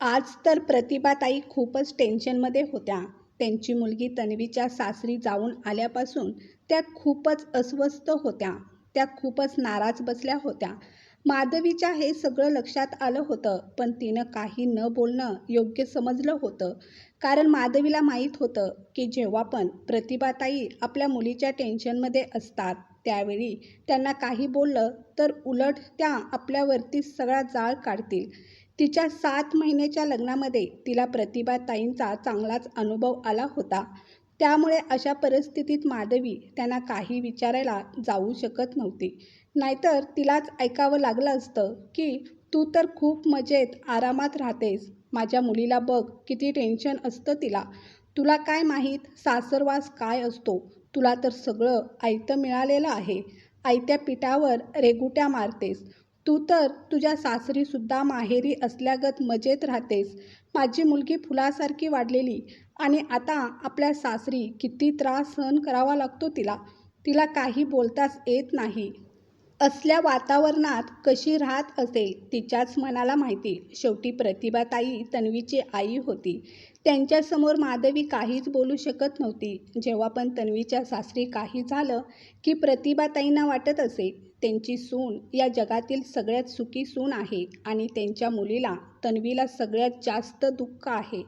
आज तर प्रतिभाताई खूपच टेन्शनमध्ये होत्या. त्यांची मुलगी तन्वीच्या सासरी जाऊन आल्यापासून त्या खूपच अस्वस्थ होत्या. त्या खूपच नाराज बसल्या होत्या. माधवीच्या हे सगळं लक्षात आलं होतं, पण तिनं काही न बोलणं योग्य समजलं होतं. कारण माधवीला माहीत होतं की जेव्हा पण प्रतिभाताई आपल्या मुलीच्या टेन्शनमध्ये असतात, त्यावेळी त्यांना काही बोललं तर उलट त्या आपल्यावरती सगळा जाळ काढतील. तिच्या सात महिन्याच्या लग्नामध्ये तिला प्रतिभाताईंचा चांगलाच अनुभव आला होता. त्यामुळे अशा परिस्थितीत माधवी त्यांना काही विचारायला जाऊ शकत नव्हती. नाहीतर तिलाच ऐकावं लागलं असतं की तू तर खूप मजेत, आरामात राहतेस. माझ्या मुलीला बघ किती टेन्शन असतं तिला. तुला काय माहीत सासरवास काय असतो. तुला तर सगळं आयतं मिळालेलं आहे. आयत्या पिठावर रेगुट्या मारतेस. तू तर तुझ्या सासरीसुद्धा माहेरी असल्यागत मजेत राहतेस. माझी मुलगी फुलासारखी वाढलेली आणि आता आपल्या सासरी किती त्रास सहन करावा लागतो तिला. तिला काही बोलताच येत नाही. असल्या वातावरणात कशी राहत असेल तिच्याच मनाला माहिती. शेवटी प्रतिभाताई तन्वीची आई होती. त्यांच्यासमोर माधवी काहीच बोलू शकत नव्हती. जेव्हा पण तन्वीच्या सासरी काही झालं की प्रतिभाताईंना वाटत असे, त्यांची सून या जगातील सगळ्यात सुखी सून आहे आणि त्यांच्या मुलीला, तन्वीला सगळ्यात जास्त दुःख आहे.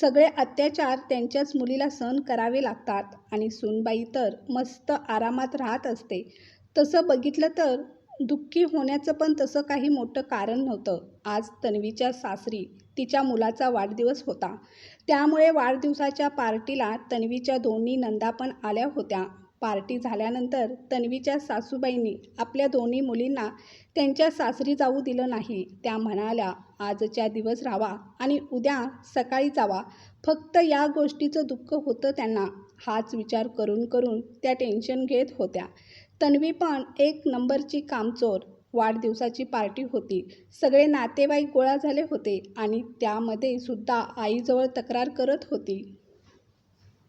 सगळे अत्याचार त्यांच्याच मुलीला सहन करावे लागतात आणि सूनबाई तर मस्त आरामात राहत असते. तसं बघितलं तर दुःखी होण्याचं पण तसं काही मोठं कारण नव्हतं. आज तन्वीच्या सासरी तिच्या मुलाचा वाढदिवस होता. त्यामुळे वाढदिवसाच्या पार्टीला तन्वीच्या दोन्ही नंदा पण आल्या होत्या. पार्टी झाल्यानंतर तन्वीच्या सासूबाईंनी आपल्या दोन्ही मुलींना त्यांच्या सासरी जाऊ दिलं नाही. त्या म्हणाल्या, आजच्या दिवस राहावा आणि उद्या सकाळी जावा. फक्त या गोष्टीचं दुःख होतं त्यांना. हाच विचार करून करून त्या टेन्शन घेत होत्या. तन्वी पण एक नंबरची कामचोर. वाढदिवसाची पार्टी होती. सगळे नातेवाईक गोळा झाले होते आणि त्यामध्ये सुद्धा आईजवळ तक्रार करत होती.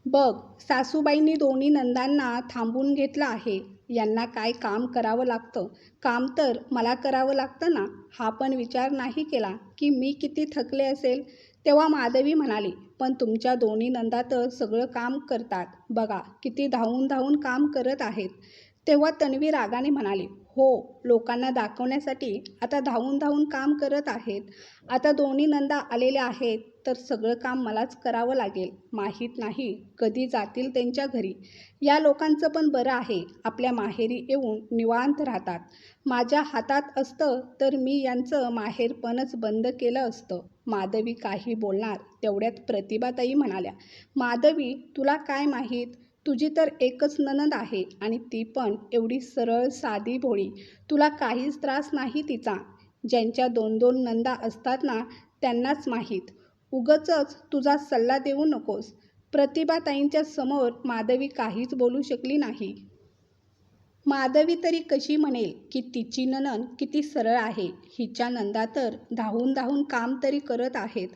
बघ, सासूबाईंनी दोन्ही नंदांना थांबून घेतलं आहे. यांना काय काम करावं लागतं. काम तर मला करावं लागतं ना. हा पण विचार नाही केला की मी किती थकले असेल. तेव्हा माधवी म्हणाली, पण तुमच्या दोन्ही नंदा तर सगळं काम करतात. बघा किती धावून धावून काम करत आहेत. तेव्हा तन्वी रागाने म्हणाली, हो, लोकांना दाखवण्यासाठी आता धावून धावून काम करत आहेत. आता दोन्ही नंदा आलेल्या आहेत तर सगळं काम मलाच करावं लागेल. माहीत नाही कधी जातील त्यांच्या घरी. या लोकांचं पण बरं आहे. आपल्या माहेरी येऊन निवांत राहतात. माझ्या हातात असतं तर मी यांचं माहेरपणच बंद केलं असतं. माधवी काही बोलणार तेवढ्यात प्रतिभाताई म्हणाल्या, माधवी, तुला काय माहीत. तुझी तर एकच ननद आहे आणि ती पण एवढी सरळ साधी-भोळी. तुला काहीच त्रास नाही तिचा. ज्यांच्या दोन दोन नंदा असतात ना त्यांनाच माहीत. उगचच तुझा सल्ला देऊ नकोस. प्रतिभाताईंच्या समोर माधवी काहीच बोलू शकली नाही. माधवी तरी कशी म्हणेल की तिची ननन किती सरळ आहे. हिच्या नंदा तर धावून धावून काम तरी करत आहेत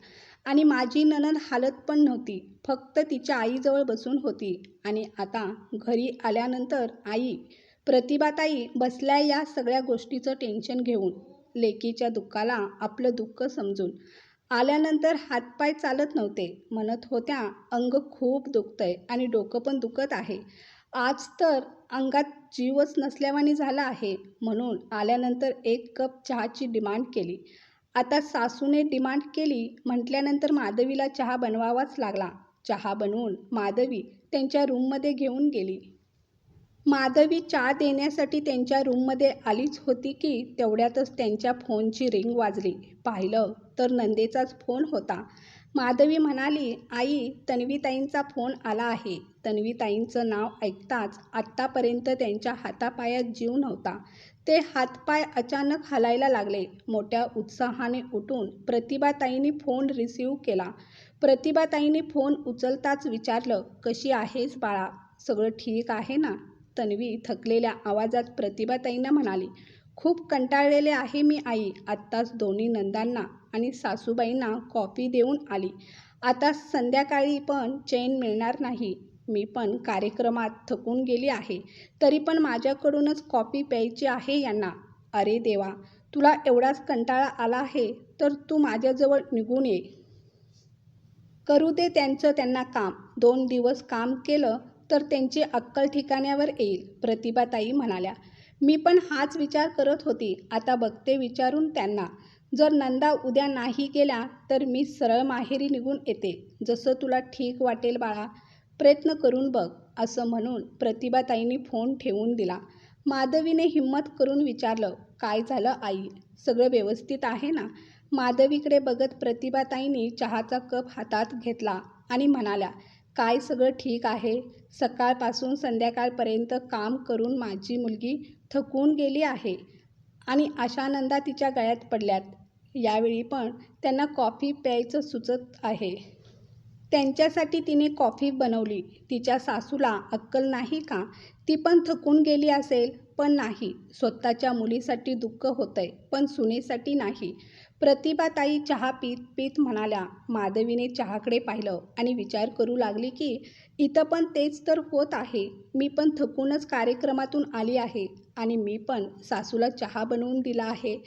आणि माझी नणंद हालत पण नव्हती. फक्त तिच्या आईजवळ बसून होती आणि आता घरी आल्यानंतर आई. प्रतिभाताई बसल्या या सगळ्या गोष्टीचं टेन्शन घेऊन. लेकीच्या दुःखाला आपलं दुःख समजून. आल्यानंतर हातपाय चालत नव्हते. म्हणत होत्या अंग खूप दुखतंय आणि डोकं पण दुखत आहे. आज तर अंगात जीवच नसल्यावानी झाला आहे. म्हणून आल्यानंतर एक कप चहाची डिमांड केली. आता सासूने डिमांड केली म्हटल्यानंतर माधवीला चहा बनवावाच लागला. चहा बनवून माधवी त्यांच्या रूममध्ये घेऊन गेली. माधवी चहा देण्यासाठी त्यांच्या रूममध्ये आलीच होती की तेवढ्यातच त्यांच्या फोनची रिंग वाजली. पाहिलं तर नंदेचाच फोन होता. माधवी म्हणाली, आई, तन्वीताईंचा फोन आला आहे. तन्वीताईंचं नाव ऐकताच आत्तापर्यंत त्यांच्या हातापायात जीव नव्हता ते हातपाय अचानक हलायला लागले. मोठ्या उत्साहाने उठून प्रतिभाताईंनी फोन रिसीव केला. प्रतिभाताईंनी फोन उचलताच विचारलं, कशी आहेस बाळा. सगळं ठीक आहे ना. तन्वी थकलेल्या आवाजात प्रतिभाताईंना म्हणाली, खूप कंटाळलेले आहे मी आई. आत्ताच दोन्ही नंदांना आणि सासूबाईंना कॉफी देऊन आली. आता संध्याकाळी पण चैन मिळणार नाही. मी पण कार्यक्रमात थकून गेली आहे. तरी पण माझ्याकडूनच कॉफी प्यायची आहे यांना. अरे देवा, तुला एवढाच कंटाळा आला आहे तर तू माझ्याजवळ निघून ये करू दे त्यांचं त्यांना काम दोन दिवस काम केलं तर त्यांची अक्कल ठिकाण्यावर येईल प्रतिभाताई म्हणाल्या मी पण हाच विचार करत होती आता बघते विचारून त्यांना जर नंदा उद्या नाही गेल्या तर मी सरळ माहेरी निघून येते. जसं तुला ठीक वाटेल बाळा. प्रयत्न करून बघ असं म्हणून प्रतिभाताईंनी फोन ठेवून दिला. माधवीने हिंमत करून विचारलं काय झालं आई? सगळं व्यवस्थित आहे ना? माधवीकडे बघत प्रतिभाताईंनी चहाचा कप हातात घेतला आणि म्हणाल्या काय सगळं ठीक आहे? सकाळपासून संध्याकाळपर्यंत काम करून माझी मुलगी थकून गेली आहे. आणि आशानंदा तिच्या गळ्यात पडल्यात. यावेळी पण त्यांना कॉफी प्यायचं सुचत आहे. त्यांच्यासाठी तिने कॉफी बनवली. तिच्या सासूला अक्कल नाही का? ती पण थकून गेली असेल पण नाही. स्वतःच्या मुलीसाठी दुःख होतंय पण सुनेसाठी नाही. प्रतिभाताई चहा पीत पीत म्हणाल्या माधवीने चहाकडे पाहिलं आणि विचार करू लागली की इथं पण तेच तर होत आहे. मी पण थकूनच कार्यक्रमातून आली आहे आणि मी पण सासूला चहा बनवून दिला आहे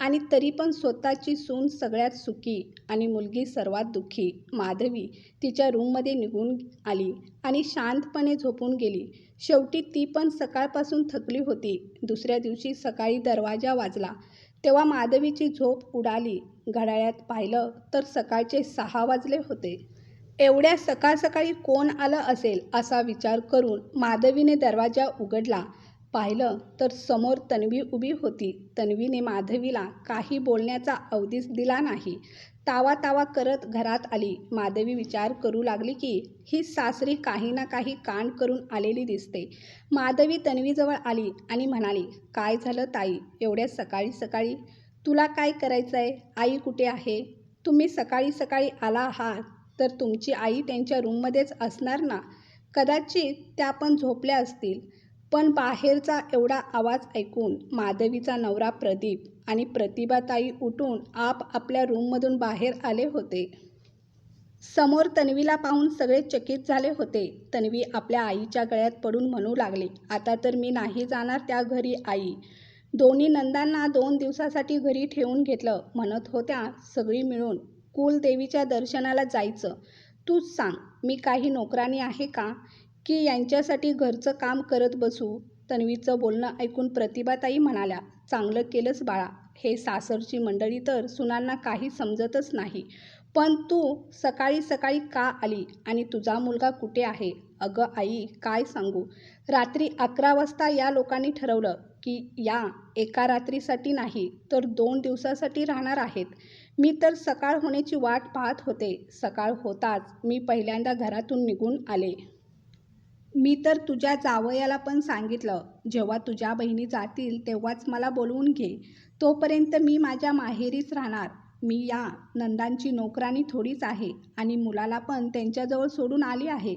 आणि तरी पण स्वतःची सून सगळ्यात सुखी आणि मुलगी सर्वात दुःखी. माधवी तिच्या रूममध्ये निघून आली आणि शांतपणे झोपून गेली. शेवटी ती पण सकाळपासून थकली होती. दुसऱ्या दिवशी सकाळी दरवाजा वाजला. तेव्हा माधवीची झोप उडाली. घड्याळ्यात पाहिलं तर सकाळचे सहा वाजले होते. एवढ्या सकाळ सकाळी कोण आलं असेल असा विचार करून माधवीने दरवाजा उघडला. पाहिलं तर समोर तन्वी उभी होती. तन्वीने माधवीला काही बोलण्याचा अवधीच दिला नाही. तावा तावा करत घरात आली. माधवी विचार करू लागली की ही सासरी काही ना काही कांड करून आलेली दिसते. माधवी तन्वीजवळ आली आणि म्हणाली काय झालं ताई? एवढ्या सकाळी सकाळी तुला काय करायचं आहे आई कुठे आहे? तुम्ही सकाळी सकाळी आला आहात तर तुमची आई त्यांच्या रूममध्येच असणार ना? कदाचित त्या पण झोपल्या असतील. पण बाहेरचा एवढा आवाज ऐकून माधवीचा नवरा प्रदीप आणि प्रतिभाताई उठून आप आपल्या रूममधून बाहेर आले होते. समोर तन्वीला पाहून सगळे चकित झाले होते. तन्वी आपल्या आईच्या गळ्यात पडून म्हणू लागली आता तर मी नाही जाणार त्या घरी आई दोन्ही नंदांना दोन दिवसासाठी घरी ठेवून घेतलं. म्हणत होत्या सगळी मिळून कुलदेवीच्या दर्शनाला जायचं. तूच सांग मी काही नोकरानी आहे का? की यांच्यासाठी घरचं काम करत बसू. तन्वीचं बोलणं ऐकून प्रतिभाताई म्हणाल्या चांगलं केलंस बाळा. हे सासरची मंडळी तर सुनांना काही समजतच नाही. पण तू सकाळी सकाळी का आली आणि तुझा मुलगा कुठे आहे? अगं आई काय सांगू? रात्री अकरा वाजता या लोकांनी ठरवलं की या एका रात्रीसाठी नाही तर दोन दिवसासाठी राहणार आहेत. मी तर सकाळ होण्याची वाट पाहत होते. सकाळ होताच मी पहिल्यांदा घरातून निघून आले. मी तर तुझ्या जावयाला पण सांगितलं जेव्हा तुझ्या बहिणी जातील तेव्हाच मला बोलवून घे. तोपर्यंत मी माझ्या माहेरीच राहणार. मी या नंदांची नोकरानी थोडीच आहे आणि मुलाला पण त्यांच्याजवळ सोडून आली आहे.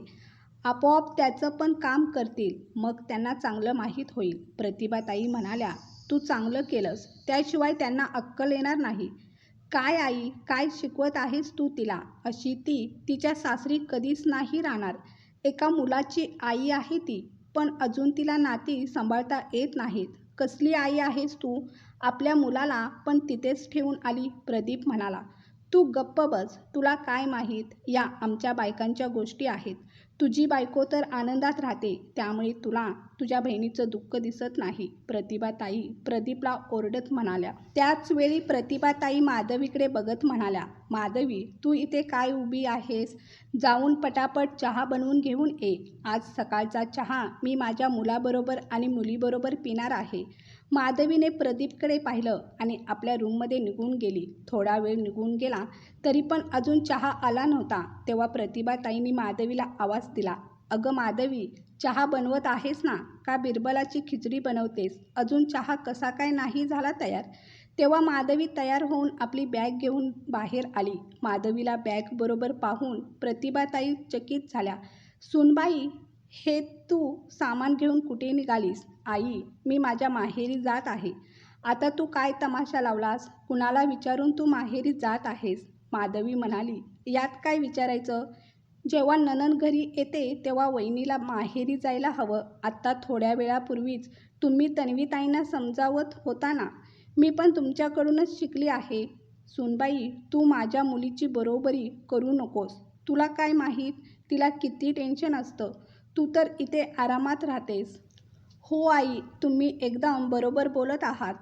आपोआप त्याचं पण काम करतील. मग त्यांना चांगलं माहीत होईल. प्रतिभाताई म्हणाल्या तू चांगलं केलंस. त्याशिवाय त्यांना अक्कल येणार नाही. काय आई काय शिकवत आहेस तू तिला? अशी ती तिच्या सासरी कधीच नाही राहणार. एका मुलाची आई आहे ती पण अजून तिला नाती सांभाळता येत नाहीत. कसली आई आहेस तू? आपल्या मुलाला पण तिथेच ठेवून आली प्रदीप म्हणाला. तू गप्प बस तुला काय माहीत? या आमच्या बायकांच्या गोष्टी आहेत. तुझी बायको तर आनंदात राहते त्यामुळे तुला तुझ्या बहिणीचं दुःख दिसत नाही प्रतिभाताई प्रदीपला ओरडत म्हणाल्या. त्याच वेळी प्रतिभाताई माधवीकडे बघत म्हणाल्या माधवी तू इथे काय उभी आहेस? जाऊन पटापट चहा बनवून घेऊन ये. आज सकाळचा चहा मी माझ्या मुलाबरोबर आणि मुलीबरोबर पिणार आहे. माधवीने प्रदीपकडे पाहिलं आणि आपल्या रूममध्ये निघून गेली. थोडा वेळ निघून गेला तरी पण अजून चहा आला नव्हता. तेव्हा प्रतिभाताईंनी माधवीला आवाज दिला अगं माधवी चहा बनवत आहेस ना? का बिरबलाची खिचडी बनवतेस? अजून चहा कसा काय नाही झाला तयार? तेव्हा माधवी तयार होऊन आपली बॅग घेऊन बाहेर आली. माधवीला बॅग बरोबर पाहून प्रतिभाताई चकित झाल्या. सुनबाई हे तू सामान घेऊन कुठे निघालीस? आई मी माझ्या माहेरी जात आहे. आता तू काय तमाशा लावलास? कुणाला विचारून तू माहेरी जात आहेस? माधवी म्हणाली. यात काय विचारायचं? जेव्हा ननन घरी येते तेव्हा वहिनीला माहेरी जायला हवं. आत्ता थोड्या वेळापूर्वीच तुम्ही तन्वीताईंना समजावत होता ना? मी पण तुमच्याकडूनच शिकली आहे. सुनबाई तू माझ्या मुलीची बरोबरी करू नकोस. तुला काय माहीत? तिला किती टेन्शन असतं. तू तर इथे आरामात राहतेस. हो आई तुम्ही एकदम बरोबर बोलत आहात.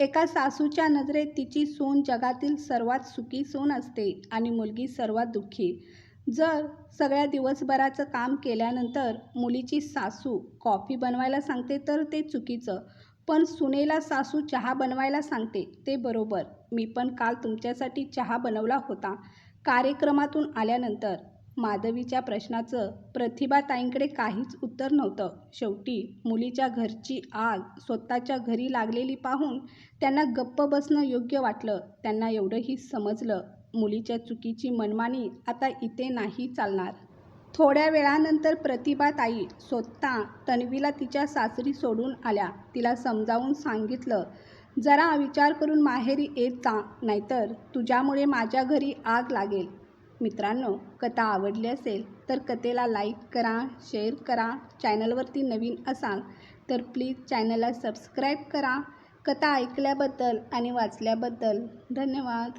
एका सासूच्या नजरेत तिची सून जगातील सर्वात सुखी सून असते आणि मुलगी सर्वात दुःखी. जर सगळ्या दिवसभराचं काम केल्यानंतर मुलीची सासू कॉफी बनवायला सांगते तर ते चुकीचं. पण सुनेला सासू चहा बनवायला सांगते ते बरोबर. मी पण काल तुमच्यासाठी चहा बनवला होता. कार्यक्रमातून आल्यानंतर माधवीच्या प्रश्नाचं प्रतिभाताईंकडे काहीच उत्तर नव्हतं. शेवटी मुलीच्या घरची आग स्वतःच्या घरी लागलेली पाहून त्यांना गप्प बसणं योग्य वाटलं. त्यांना एवढंही समजलं. मुलीच्या चुकीची मनमानी आता इथे नाही चालणार. थोड्या वेळानंतर प्रतिभाताई स्वतः तन्वीला तिच्या सासरी सोडून आल्या. तिला समजावून सांगितलं जरा विचार करून माहेरी येत जा नाहीतर तुझ्यामुळे माझ्या घरी आग लागेल. मित्रांनो कथा आवडली असेल तर कथेला लाईक करा शेअर करा चॅनलवरती नवीन असाल तर प्लीज चॅनलला सबस्क्राईब करा. कथा ऐकल्याबद्दल आणि वाचल्याबद्दल धन्यवाद.